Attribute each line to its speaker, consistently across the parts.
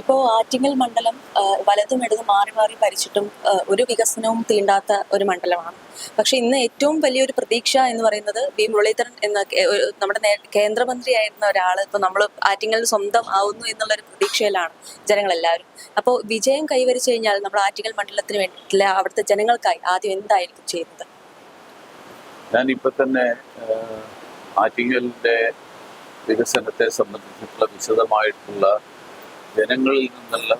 Speaker 1: ഇപ്പോ ആറ്റിങ്ങൽ മണ്ഡലം വലതും ഇടതും മാറി മാറി ഭരിച്ചിട്ടും ഒരു വികസനവും തീണ്ടാത്ത ഒരു മണ്ഡലമാണ്. പക്ഷെ ഇന്ന് ഏറ്റവും വലിയൊരു പ്രതീക്ഷ എന്ന് പറയുന്നത് ബി മുരളീധരൻ എന്ന നമ്മുടെ കേന്ദ്രമന്ത്രിയായിരുന്ന ഒരാൾ ഇപ്പൊ നമ്മൾ ആറ്റിങ്ങൽ സ്വന്തം ആവുന്നു എന്നുള്ള ഒരു പ്രതീക്ഷയിലാണ് ജനങ്ങളെല്ലാവരും. അപ്പോൾ വിജയം കൈവരിച്ചു കഴിഞ്ഞാൽ നമ്മൾ ആറ്റിങ്ങൽ മണ്ഡലത്തിന് വേണ്ടിയിട്ടില്ല അവിടുത്തെ ജനങ്ങൾക്കായി ആദ്യം എന്തായിരിക്കും ചെയ്യുന്നത്?
Speaker 2: ഞാനിപ്പോ തന്നെ ആറ്റിങ്ങലിന്റെ വികസനത്തെ സംബന്ധിച്ചിട്ടുള്ള വിശദമായിട്ടുള്ള ജനങ്ങളിൽ നിന്നുള്ള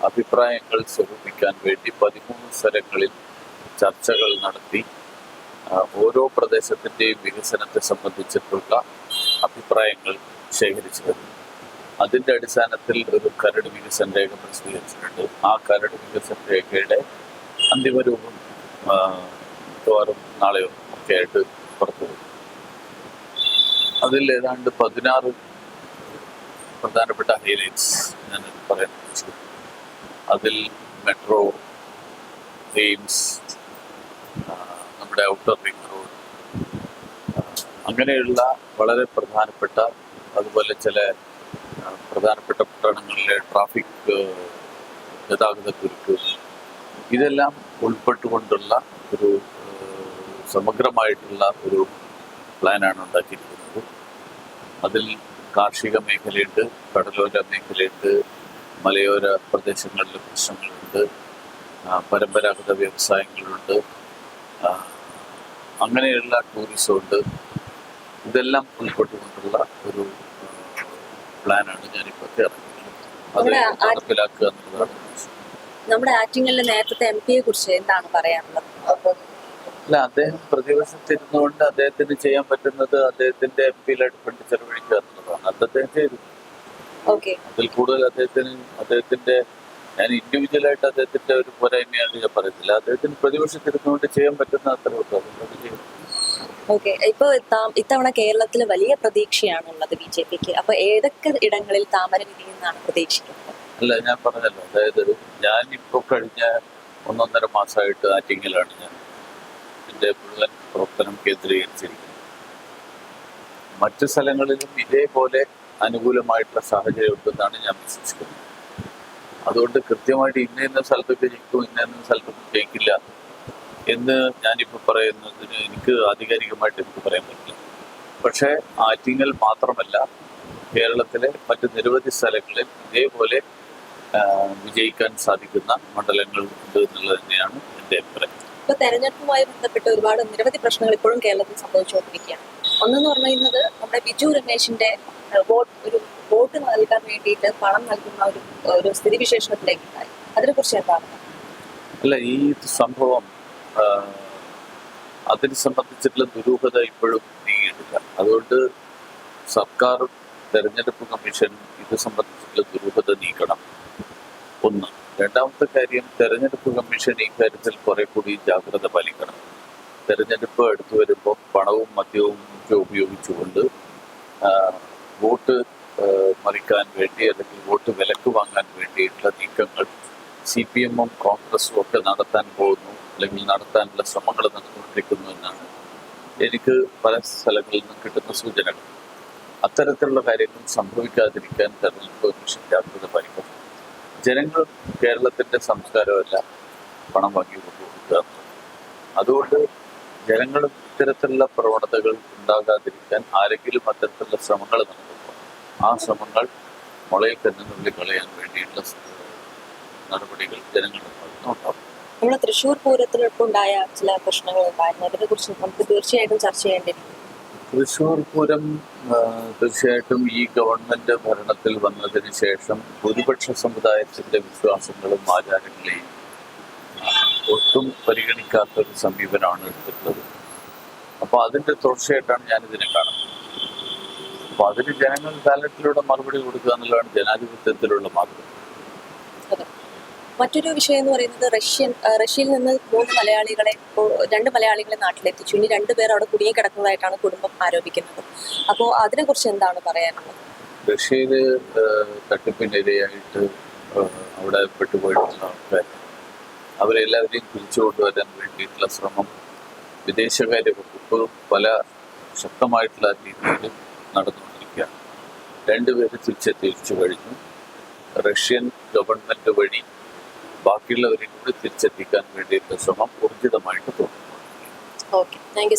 Speaker 2: അഭിപ്രായങ്ങൾ സ്വരൂപിക്കാൻ വേണ്ടി പതിമൂന്ന് സ്ഥലങ്ങളിൽ ചർച്ചകൾ നടത്തി ഓരോ പ്രദേശത്തിന്റെയും വികസനത്തെ സംബന്ധിച്ചിട്ടുള്ള അഭിപ്രായങ്ങൾ ശേഖരിച്ചു വരുന്നു അതിന്റെ അടിസ്ഥാനത്തിൽ ഒരു കരട് വികസന രേഖ പ്രസിദ്ധീകരിച്ചിട്ടുണ്ട്. ആ കരട് വികസന രേഖയുടെ അന്തിമ രൂപം ആഹ്, മിക്കവാറും നാളെയോ ഒക്കെ ആയിട്ട് പുറത്തു വരും അതിൽ ഏതാണ്ട് പതിനാറ് പ്രധാനപ്പെട്ട ഹൈലൈറ്റ്സ് ഞാൻ പറയാൻ ഉദ്ദേശിക്കുന്നു അതിൽ മെട്രോ എയിംസ് നമ്മുടെ ഔട്ടർ റിംഗ് റോഡ് അങ്ങനെയുള്ള വളരെ പ്രധാനപ്പെട്ട അതുപോലെ ചില പ്രധാനപ്പെട്ട പട്ടണങ്ങളിലെ ട്രാഫിക് ഗതാഗത കുരുക്ക് ഇതെല്ലാം ഉൾപ്പെട്ടുകൊണ്ടുള്ള ഒരു സമഗ്രമായിട്ടുള്ള ഒരു പ്ലാനാണ് ഉണ്ടാക്കിയിരിക്കുന്നത്. അതിൽ കാർഷിക മേഖലയുണ്ട് കടലോര മേഖലയുണ്ട് മലയോര പ്രദേശങ്ങളിൽ പ്രശ്നങ്ങളുണ്ട് പരമ്പരാഗത വ്യവസായങ്ങളുണ്ട് അങ്ങനെയുള്ള ടൂറിസം ഉണ്ട്. ഇതെല്ലാം ഉൾപ്പെട്ടുകൊണ്ടുള്ള ഒരു പ്ലാനാണ് ഞാനിപ്പോൾ ഇറങ്ങിയിട്ടുള്ളത്. അത് നടപ്പിലാക്കുക എന്നുള്ളതാണ്.
Speaker 1: നമ്മുടെ ആറ്റിങ്ങലിലെ നേരത്തെ എം പിയെ കുറിച്ച് എന്താണ് പറയാനുള്ളത്?
Speaker 2: അല്ല അദ്ദേഹം പ്രതിപക്ഷത്തിരുന്നുകൊണ്ട് അദ്ദേഹത്തിന് ചെയ്യാൻ പറ്റുന്നത് അദ്ദേഹത്തിന്റെ എം പിയിലായിട്ട് ഫണ്ട് ചെലവഴിക്കുക എന്നുള്ളതാണ്. അത് അദ്ദേഹം ചെയ്തു. അതിൽ കൂടുതൽ അദ്ദേഹത്തിന് അദ്ദേഹത്തിന്റെ ഞാൻ ഇൻഡിവിജ്വലായിട്ട് അദ്ദേഹത്തിന്റെ ഒരു പോരായ്മയാണ് ഞാൻ പറയുന്നില്ല. അദ്ദേഹത്തിന് പ്രതിപക്ഷത്തിരുന്നുകൊണ്ട് ചെയ്യാൻ പറ്റുന്ന അത്ര ഉള്ളൂ.
Speaker 1: ഓക്കെ. ഇപ്പൊ ഇത്തവണ കേരളത്തിൽ വലിയ പ്രതീക്ഷയാണ് ഉള്ളത് ബി ജെ പിക്ക്. അപ്പൊ ഏതൊക്കെ ഇടങ്ങളിൽ താമര വിരിയുന്നാണ് പ്രതീക്ഷിക്കുന്നത്?
Speaker 2: അല്ല ഞാൻ പറഞ്ഞല്ലോ. അതായത് ഞാൻ ഇപ്പോൾ കഴിഞ്ഞ ഒന്നൊന്നര മാസമായിട്ട് ആറ്റിങ്ങിലാണ് ഞാൻ. എന്റെ മുഴുവൻ പ്രവർത്തനം കേന്ദ്രീകരിച്ചിരിക്കുന്നത് മറ്റു സ്ഥലങ്ങളിലും ഇതേപോലെ അനുകൂലമായിട്ടുള്ള സാഹചര്യം ഉണ്ടെന്നാണ് ഞാൻ വിശ്വസിക്കുന്നത്. അതുകൊണ്ട് കൃത്യമായിട്ട് ഇന്ന ഇന്ന സ്ഥലത്തൊക്കെ ജയിക്കും ഇന്ന ഇന്ന സ്ഥലത്ത് ജയിക്കില്ല എന്ന് ഞാനിപ്പോൾ പറയുന്നതിന് എനിക്ക് ആധികാരികമായിട്ട് എനിക്ക് പറയാൻ പറ്റില്ല. പക്ഷേ ആറ്റിങ്ങൽ മാത്രമല്ല കേരളത്തിലെ മറ്റ് നിരവധി സ്ഥലങ്ങളിൽ ഇതേപോലെ വിജയിക്കാൻ സാധിക്കുന്ന മണ്ഡലങ്ങൾ ഉണ്ട് എന്നുള്ളത് തന്നെയാണ് എന്റെ അഭിപ്രായം.
Speaker 1: ഇപ്പൊ തെരഞ്ഞെടുപ്പുമായി ബന്ധപ്പെട്ട് ഒരുപാട് നിരവധി പ്രശ്നങ്ങൾ ഇപ്പോഴും കേരളത്തിൽ സംഭവിച്ചുകൊണ്ടിരിക്കുകയാണ്. ഒന്നെന്ന് പറയുന്നത് നമ്മുടെ ബിജു രമേശിന്റെ വോട്ട് ഒരു വോട്ട് നൽകാൻ വേണ്ടിയിട്ട് പണം നൽകുന്ന ഒരു ഒരു സ്ഥിതിവിശേഷത്തിലേക്ക് ഉണ്ടായി അതിനെ കുറിച്ച് എന്താണ്?
Speaker 2: അല്ല ഈ സംഭവം അതിനെ സംബന്ധിച്ചിട്ടുള്ള ദുരൂഹത ഇപ്പോഴും നീങ്ങിയിട്ടില്ല. അതുകൊണ്ട് സർക്കാർ തെരഞ്ഞെടുപ്പ് കമ്മീഷൻ ഇത് ഒന്ന് രണ്ടാമത്തെ കാര്യം തെരഞ്ഞെടുപ്പ് കമ്മീഷൻ ഈ കാര്യത്തിൽ കുറെ കൂടി ജാഗ്രത പാലിക്കണം. തെരഞ്ഞെടുപ്പ് അടുത്തു വരുമ്പോൾ പണവും മദ്യവും ഒക്കെ ഉപയോഗിച്ചുകൊണ്ട് വോട്ട് മറിക്കാൻ വേണ്ടി അല്ലെങ്കിൽ വോട്ട് വിലക്ക് വാങ്ങാൻ വേണ്ടിയിട്ടുള്ള നീക്കങ്ങൾ സി പി എമ്മും കോൺഗ്രസും ഒക്കെ നടത്താൻ പോകുന്നു അല്ലെങ്കിൽ നടത്താനുള്ള ശ്രമങ്ങൾ നടന്നുകൊണ്ടിരിക്കുന്നു എന്നാണ് എനിക്ക് പല സ്ഥലങ്ങളിൽ നിന്നും കിട്ടുന്ന സൂചനകൾ. അത്തരത്തിലുള്ള കാര്യങ്ങൾ സംഭവിക്കാതിരിക്കാൻ തെരഞ്ഞെടുപ്പ് കമ്മീഷൻ ജാഗ്രത പാലിക്കണം. ജനങ്ങൾ കേരളത്തിന്റെ സംസ്കാരമല്ല പണം വാങ്ങി എന്നുള്ളത്. അതുകൊണ്ട് ജനങ്ങൾ ഇത്തരത്തിലുള്ള പ്രവണതകൾ ഉണ്ടാകാതിരിക്കാൻ ആരെങ്കിലും അത്തരത്തിലുള്ള ശ്രമങ്ങൾ നടത്തുമ്പോൾ ആ ശ്രമങ്ങൾ മുളയിൽ തന്നെ നുള്ളി കളയാൻ വേണ്ടിയിട്ടുള്ള നടപടികൾ ജനങ്ങൾ ഉണ്ടാവും
Speaker 1: നമ്മുടെ തൃശ്ശൂർ പൂരത്തിനൊപ്പുണ്ടായ ചില പ്രശ്നങ്ങൾ ഉണ്ടായിരുന്നു അതിനെ കുറിച്ച് നമുക്ക് തീർച്ചയായിട്ടും ചർച്ച ചെയ്യേണ്ടിയിരിക്കും
Speaker 2: തൃശ്ശൂർ പൂരം തീർച്ചയായിട്ടും ഈ ഗവൺമെന്റ് ഭരണത്തിൽ വന്നതിന് ശേഷം ഭൂരിപക്ഷ സമുദായത്തിന്റെ വിശ്വാസങ്ങളും ആചാരങ്ങളെയും ഒട്ടും പരിഗണിക്കാത്ത ഒരു സമീപനമാണ് എടുത്തിട്ടുള്ളത് അപ്പൊ അതിന്റെ തുടർച്ചയായിട്ടാണ് ഞാൻ ഇതിനെ കാണുന്നത് അപ്പൊ അതിന് ജനങ്ങൾ ബാലറ്റിലൂടെ മറുപടി കൊടുക്കുക എന്നുള്ളതാണ് ജനാധിപത്യത്തിലുള്ള മാർഗം.
Speaker 1: മറ്റൊരു വിഷയം എന്ന് പറയുന്നത് റഷ്യൻ റഷ്യയിൽ നിന്ന് മൂന്ന് മലയാളികളെ രണ്ട് മലയാളികളെ നാട്ടിലെത്തിച്ചു. ഇനി രണ്ടുപേർ അവിടെ കുടുങ്ങി കിടക്കുന്നതായിട്ടാണ് കുടുംബം ആരോപിക്കുന്നത്. അപ്പോൾ അതിനെക്കുറിച്ച് എന്താണ് പറയാനുള്ളത്?
Speaker 2: റഷ്യയിൽ ആ, തട്ടിപ്പിനിരയായിട്ട് അവിടെ പെട്ടുപോയിട്ടുള്ള ആൾക്കാർ അവരെല്ലാവരെയും തിരിച്ചു കൊണ്ടുവരാൻ വേണ്ടിയിട്ടുള്ള ശ്രമം വിദേശകാര്യ വകുപ്പ് പല ശക്തമായിട്ടുള്ള രീതിയിൽ നടന്നുകൊണ്ടിരിക്കുകയാണ്. രണ്ടുപേര് തിരിച്ചെത്തിച്ചു കഴിഞ്ഞു. റഷ്യൻ ഗവൺമെന്റ് വഴി ബാക്കിയുള്ളവരെ കൂടി തിരിച്ചെത്തിക്കാൻ വേണ്ടിയിട്ടുള്ള ശ്രമം ഊർജിതമായിട്ട് തോന്നുന്നു
Speaker 1: ഓക്കെ താങ്ക്